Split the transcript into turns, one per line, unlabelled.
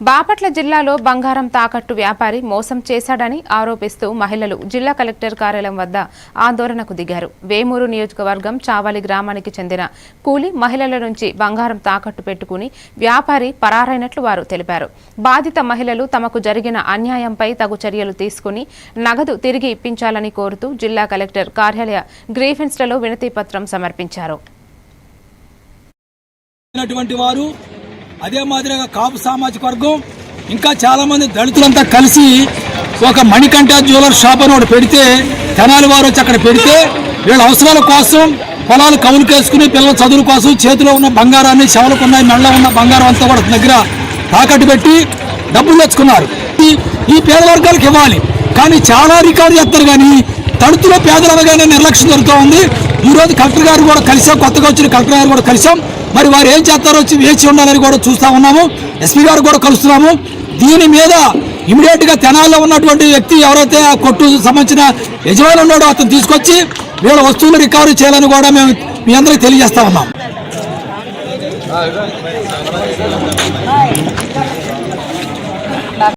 బాపట్ల జిల్లాలో బంగారం తాకట్టు వ్యాపారి మోసం చేశాడని ఆరోపిస్తూ మహిళలు జిల్లా కలెక్టర్ కార్యాలయం వద్ద ఆందోళనకు దిగారు. వేమూరు నియోజకవర్గం చావలి గ్రామానికి చెందిన కూలి మహిళల నుంచి బంగారం తాకట్టు పెట్టుకుని వ్యాపారి పరారైనట్లు వారు తెలిపారు. బాధిత మహిళలు తమకు జరిగిన అన్యాయంపై తగు చర్యలు తీసుకుని నగదు తిరిగి ఇప్పించాలని కోరుతూ జిల్లా కలెక్టర్ కార్యాలయ గ్రీఫెన్స్లలో వినతిపత్రం సమర్పించారు.
వారు అదే మాదిరిగా కాపు సామాజిక వర్గం ఇంకా చాలామంది దళితులంతా కలిసి ఒక మణికంఠ జ్యువెలర్ షాప్ అని ఒకటి పెడితే తెనాలి వారు వచ్చి అక్కడ పెడితే వీళ్ళ అవసరాల కోసం పొలాలు కవులుకేసుకుని పిల్లల చదువుల కోసం చేతిలో ఉన్న బంగారాన్ని శవలకు ఉన్న మెళ్ళ ఉన్న బంగారం అంతా కూడా దగ్గర తాకట్టు పెట్టి డబ్బులు తెచ్చుకున్నారు. ఈ- ఈ పేద వర్గాలకు ఇవ్వాలి. కానీ చాలా రికార్డు చేస్తారు కానీ తడుతులో పేదలు అనగానే నిర్లక్ష్యం జరుగుతూ ఉంది. ఈరోజు రోజు కలెక్టర్ గారు కూడా కలిసాం కొత్తగా వచ్చిన కలెక్టర్ గారు కూడా కలిసాం. మరి వారు ఏం చేస్తారో వేచి ఉండాలని కూడా చూస్తా ఉన్నాము. ఎస్పీ గారు కూడా కలుస్తున్నాము. దీని మీద ఇమీడియట్గా తెనాల్లో ఉన్నటువంటి వ్యక్తి ఎవరైతే ఆ కొట్టు సంబంధించిన యజమాని ఉన్నాడో అతను తీసుకొచ్చి వీళ్ళ వస్తువులు రికవరీ చేయాలని కూడా మేము మీ అందరికి తెలియజేస్తా ఉన్నాం.